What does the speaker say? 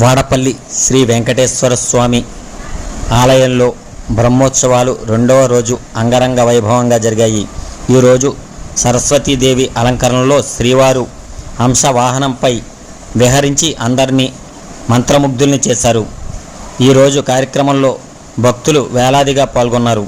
వాడపల్లి శ్రీ వెంకటేశ్వర స్వామి ఆలయంలో బ్రహ్మోత్సవాలు రెండవ రోజు అంగరంగ వైభవంగా జరిగాయి. ఈరోజు సరస్వతీదేవి అలంకరణలో శ్రీవారు హంస వాహనంపై విహరించి అందరినీ మంత్రముగ్ధుల్ని చేశారు. ఈరోజు కార్యక్రమంలో భక్తులు వేలాదిగా పాల్గొన్నారు.